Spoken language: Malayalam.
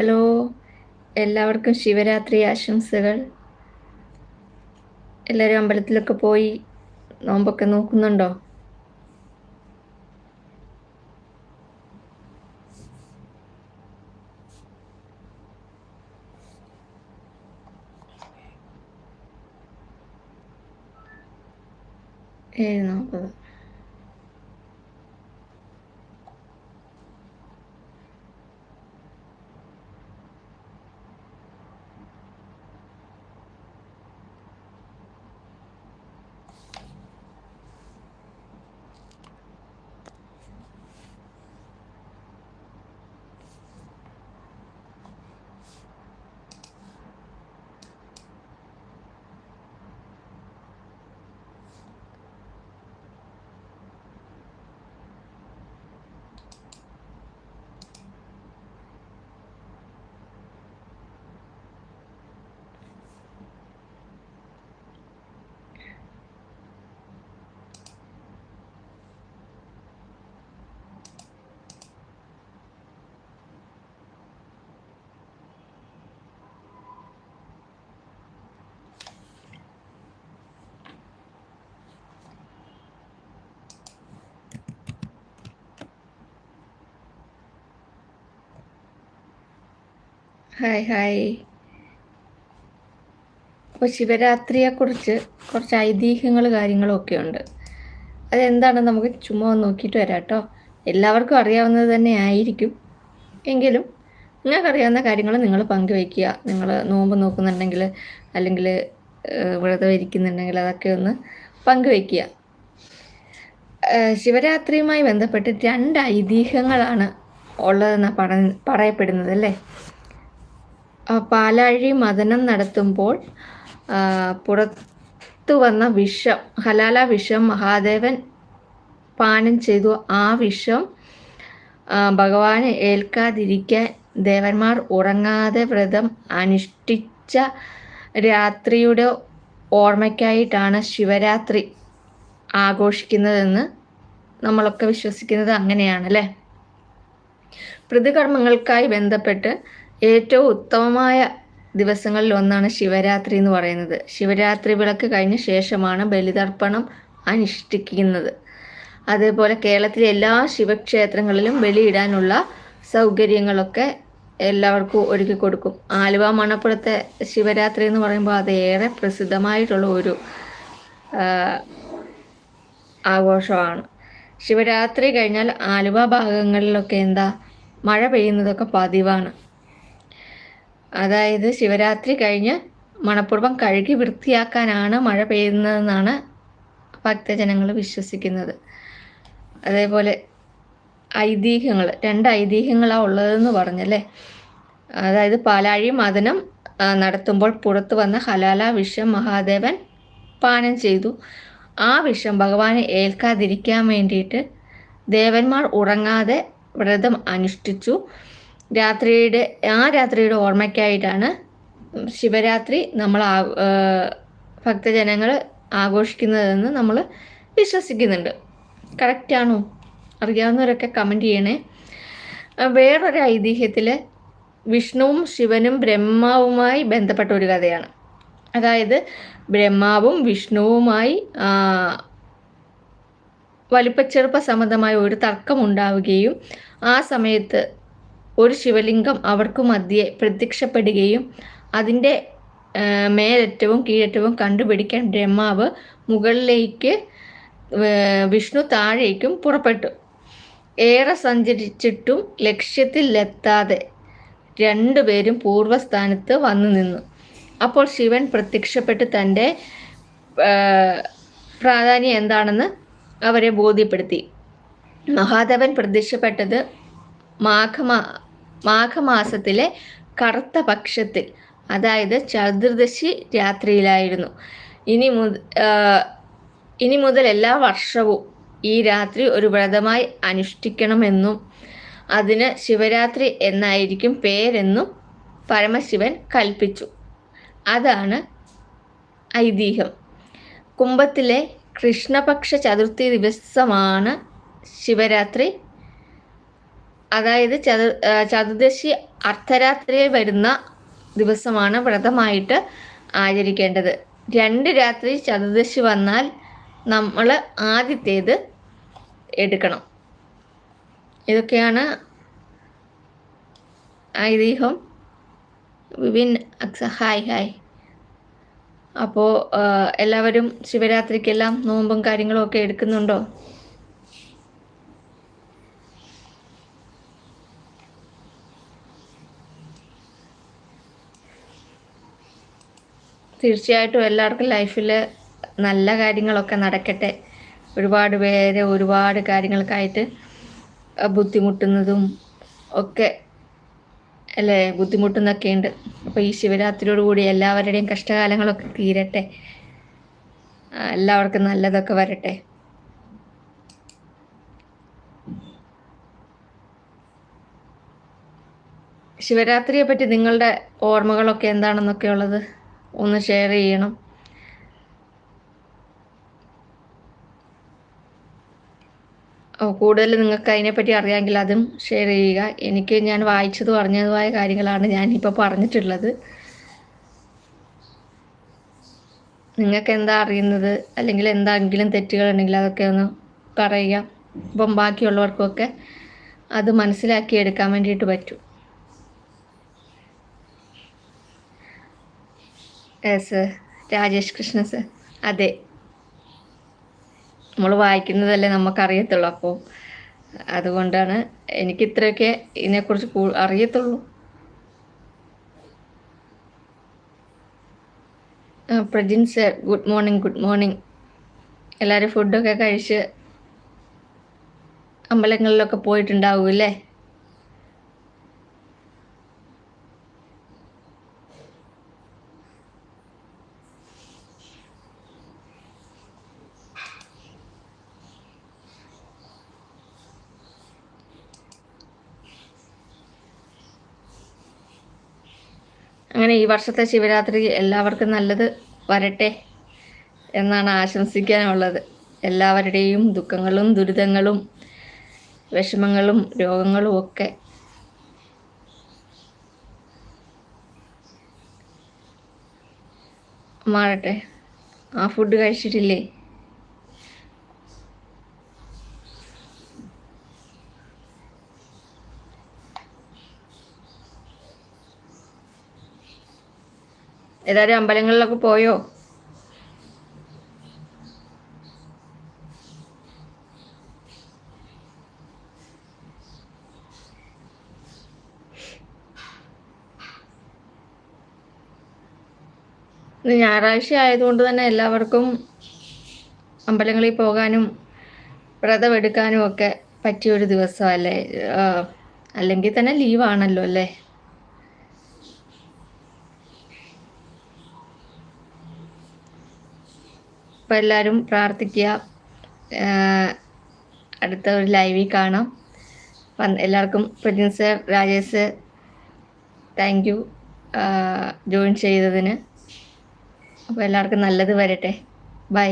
ഹലോ. എല്ലാവർക്കും ശിവരാത്രി ആശംസകൾ. എല്ലാവരും അമ്പലത്തിലൊക്കെ പോയി നോമ്പൊക്കെ നോക്കുന്നുണ്ടോ? ഏഴ് നാൽപ്പത് ഹായ് ഹായ്. ശിവരാത്രിയെ കുറിച്ച് കുറച്ച് ഐതിഹ്യങ്ങൾ കാര്യങ്ങളും ഒക്കെ ഉണ്ട്. അതെന്താണെന്ന് നമുക്ക് ചുമ്മാ നോക്കിയിട്ട് വരാം കേട്ടോ. എല്ലാവർക്കും അറിയാവുന്നത് തന്നെ ആയിരിക്കും. എങ്കിലും നിങ്ങൾക്കറിയാവുന്ന കാര്യങ്ങൾ നിങ്ങൾ പങ്കുവയ്ക്കുക. നിങ്ങൾ നോമ്പ് നോക്കുന്നുണ്ടെങ്കിൽ അല്ലെങ്കിൽ വ്രതം ഇരിക്കുന്നുണ്ടെങ്കിൽ അതൊക്കെ ഒന്ന് പങ്കുവയ്ക്കുക. ശിവരാത്രിയുമായി ബന്ധപ്പെട്ട് രണ്ട് ഐതിഹ്യങ്ങളാണ് ഉള്ളതെന്ന് പറയപ്പെടുന്നത് അല്ലേ? പാലാഴി മദനം നടത്തുമ്പോൾ പുറത്തു വന്ന വിഷം ഹലാല വിഷം മഹാദേവൻ പാനം ചെയ്തു. ആ വിഷം ഭഗവാനെ ഏൽക്കാതിരിക്കാൻ ദേവന്മാർ ഉറങ്ങാതെ വ്രതം അനുഷ്ഠിച്ച രാത്രിയുടെ ഓർമ്മയ്ക്കായിട്ടാണ് ശിവരാത്രി ആഘോഷിക്കുന്നതെന്ന് നമ്മളൊക്കെ വിശ്വസിക്കുന്നത് അങ്ങനെയാണല്ലേ? പ്രതികർമ്മങ്ങൾക്കായി ബന്ധപ്പെട്ട് ഏറ്റവും ഉത്തമമായ ദിവസങ്ങളിൽ ഒന്നാണ് ശിവരാത്രി എന്ന് പറയുന്നത്. ശിവരാത്രി വിളക്ക് കഴിഞ്ഞ ശേഷമാണ് ബലിതർപ്പണം അനുഷ്ഠിക്കുന്നത്. അതേപോലെ കേരളത്തിലെ എല്ലാ ശിവക്ഷേത്രങ്ങളിലും ബലിയിടാനുള്ള സൗകര്യങ്ങളൊക്കെ എല്ലാവർക്കും ഒരുക്കി കൊടുക്കും. ആലുവ മണപ്പുറത്തെ ശിവരാത്രി എന്ന് പറയുമ്പോൾ അത് ഏറെ പ്രസിദ്ധമായിട്ടുള്ള ഒരു ആഘോഷമാണ്. ശിവരാത്രി കഴിഞ്ഞാൽ ആലുവ ഭാഗങ്ങളിലൊക്കെ എന്താ? മഴ പെയ്യുന്നതൊക്കെ പതിവാണ്. അതായത് ശിവരാത്രി കഴിഞ്ഞ് മണപ്പുറം കഴുകി വൃത്തിയാക്കാനാണ് മഴ പെയ്യുന്നതെന്നാണ് ഭക്തജനങ്ങൾ വിശ്വസിക്കുന്നത്. അതേപോലെ ഐതിഹ്യങ്ങൾ രണ്ട് ഐതിഹ്യങ്ങളാണ് ഉള്ളതെന്ന് പറഞ്ഞല്ലേ? അതായത് പാലാഴി മദനം നടത്തുമ്പോൾ പുറത്തു വന്ന ഹലാല വിഷം മഹാദേവൻ പാനം ചെയ്തു. ആ വിഷം ഭഗവാനെ ഏൽക്കാതിരിക്കാൻ വേണ്ടിയിട്ട് ദേവന്മാർ ഉറങ്ങാതെ വ്രതം അനുഷ്ഠിച്ചു. രാത്രിയുടെ ആ രാത്രിയുടെ ഓർമ്മയ്ക്കായിട്ടാണ് ശിവരാത്രി നമ്മൾ ആ ഭക്തജനങ്ങൾ ആഘോഷിക്കുന്നതെന്ന് നമ്മൾ വിശ്വസിക്കുന്നുണ്ട്. കറക്റ്റാണോ അറിയാവുന്നവരൊക്കെ കമന്റ് ചെയ്യണേ. വേറൊരു ഐതിഹ്യത്തിൽ വിഷ്ണുവും ശിവനും ബ്രഹ്മാവുമായി ബന്ധപ്പെട്ട ഒരു കഥയാണ്. അതായത് ബ്രഹ്മാവും വിഷ്ണുവുമായി വലിപ്പച്ചെറുപ്പ സംബന്ധമായ ഒരു തർക്കം ഉണ്ടാവുകയും ആ സമയത്ത് ഒരു ശിവലിംഗം അവർക്കു മധ്യേ പ്രത്യക്ഷപ്പെടുകയും അതിന്റെ മേലറ്റവും കീഴറ്റവും കണ്ടുപിടിക്കാൻ ബ്രഹ്മാവ് മുകളിലേക്ക് വിഷ്ണു താഴേക്കും പുറപ്പെട്ടു. ഏറെ സഞ്ചരിച്ചിട്ടും ലക്ഷ്യത്തിലെത്താതെ രണ്ടുപേരും പൂർവസ്ഥാനത്ത് വന്നു നിന്നു. അപ്പോൾ ശിവൻ പ്രത്യക്ഷപ്പെട്ട് തന്റെ പ്രാധാന്യം എന്താണെന്ന് അവരെ ബോധ്യപ്പെടുത്തി. മഹാദേവൻ പ്രത്യക്ഷപ്പെട്ടത് മാഘമാ മാഘമാസത്തിലെ കറുത്ത പക്ഷത്തിൽ അതായത് ചതുർദശി രാത്രിയിലായിരുന്നു. ഇനി മുത ഇനി മുതൽ എല്ലാ വർഷവും ഈ രാത്രി ഒരു വ്രതമായി അനുഷ്ഠിക്കണമെന്നും അതിന് ശിവരാത്രി എന്നായിരിക്കും പേരെന്നും പരമശിവൻ കൽപ്പിച്ചു. അതാണ് ഐതിഹ്യം. കുംഭത്തിലെ കൃഷ്ണപക്ഷ ചതുർത്ഥി ദിവസമാണ് ശിവരാത്രി. അതായത് ചതു ചതുർദശി അർദ്ധരാത്രിയിൽ വരുന്ന ദിവസമാണ് വ്രതമായിട്ട് ആചരിക്കേണ്ടത്. രണ്ട് രാത്രി ചതുർദശി വന്നാൽ നമ്മൾ ആദ്യത്തേത് എടുക്കണം. ഇതൊക്കെയാണ് ഐതിഹ്യം. Vipin hi hi. അപ്പോൾ എല്ലാവരും ശിവരാത്രിക്കെല്ലാം നോമ്പും കാര്യങ്ങളും ഒക്കെ എടുക്കുന്നുണ്ടോ? തീർച്ചയായിട്ടും എല്ലാവർക്കും ലൈഫിൽ നല്ല കാര്യങ്ങളൊക്കെ നടക്കട്ടെ. ഒരുപാട് പേര് ഒരുപാട് കാര്യങ്ങൾക്കായിട്ട് ബുദ്ധിമുട്ടുന്നതും ഒക്കെ അല്ലേ ബുദ്ധിമുട്ടുന്നൊക്കെ ഉണ്ട് അപ്പോൾ ഈ ശിവരാത്രിയോടുകൂടി എല്ലാവരുടെയും കഷ്ടകാലങ്ങളൊക്കെ തീരട്ടെ. എല്ലാവർക്കും നല്ലതൊക്കെ വരട്ടെ. ശിവരാത്രിയെ പറ്റി നിങ്ങളുടെ ഓർമ്മകളൊക്കെ എന്താണെന്നൊക്കെ ഉള്ളത് ഒന്ന് ഷെയർ ചെയ്യണം. കൂടുതൽ നിങ്ങൾക്ക് അതിനെപ്പറ്റി അറിയാമെങ്കിൽ അതും ഷെയർ ചെയ്യുക. എനിക്ക് ഞാൻ വായിച്ചത് അറിഞ്ഞതുമായ കാര്യങ്ങളാണ് ഞാനിപ്പോൾ പറഞ്ഞിട്ടുള്ളത്. നിങ്ങൾക്ക് എന്താ അറിയുന്നത്? അല്ലെങ്കിൽ എന്തെങ്കിലും തെറ്റുകളുണ്ടെങ്കിൽ അതൊക്കെ ഒന്ന് പറയുക. അപ്പം ബാക്കിയുള്ളവർക്കൊക്കെ അത് മനസ്സിലാക്കി എടുക്കാൻ വേണ്ടിയിട്ട് പറ്റും. യെസ് രാജേഷ് കൃഷ്ണ സർ അതെ. നമ്മൾ വായിക്കുന്നതല്ലേ നമുക്കറിയത്തുള്ളൂ. അപ്പോൾ അതുകൊണ്ടാണ് എനിക്ക് ഇത്രയൊക്കെ ഇതിനെക്കുറിച്ച് അറിയത്തുള്ളൂ. Prajin sir good morning good morning. എല്ലാവരും ഫുഡൊക്കെ കഴിച്ച് അമ്പലങ്ങളിലൊക്കെ പോയിട്ടുണ്ടാവും അല്ലേ അങ്ങനെ ഈ വർഷത്തെ ശിവരാത്രി എല്ലാവർക്കും നല്ലത് വരട്ടെ എന്നാണ് ആശംസിക്കാനുള്ളത്. എല്ലാവരുടെയും ദുഃഖങ്ങളും ദുരിതങ്ങളും വിഷമങ്ങളും രോഗങ്ങളും ഒക്കെ. മാറട്ടെ. ആ ഫുഡ് കഴിച്ചിട്ടില്ലേ? എല്ലാവരും അമ്പലങ്ങളിലൊക്കെ പോയോ? ഞായറാഴ്ച ആയതുകൊണ്ട് തന്നെ എല്ലാവർക്കും അമ്പലങ്ങളിൽ പോകാനും വ്രതമെടുക്കാനും ഒക്കെ പറ്റിയൊരു ദിവസമല്ലേ? അല്ലെങ്കിൽ തന്നെ ലീവാണല്ലോ അല്ലേ? അപ്പോൾ എല്ലാവരും പ്രാർത്ഥിക്കുക. അടുത്ത ഒരു ലൈവിൽ കാണാം. എല്ലാവർക്കും Prajin sir Rajesh thank you join ചെയ്തതിന്. അപ്പോൾ എല്ലാവർക്കും നല്ലത് വരട്ടെ. ബൈ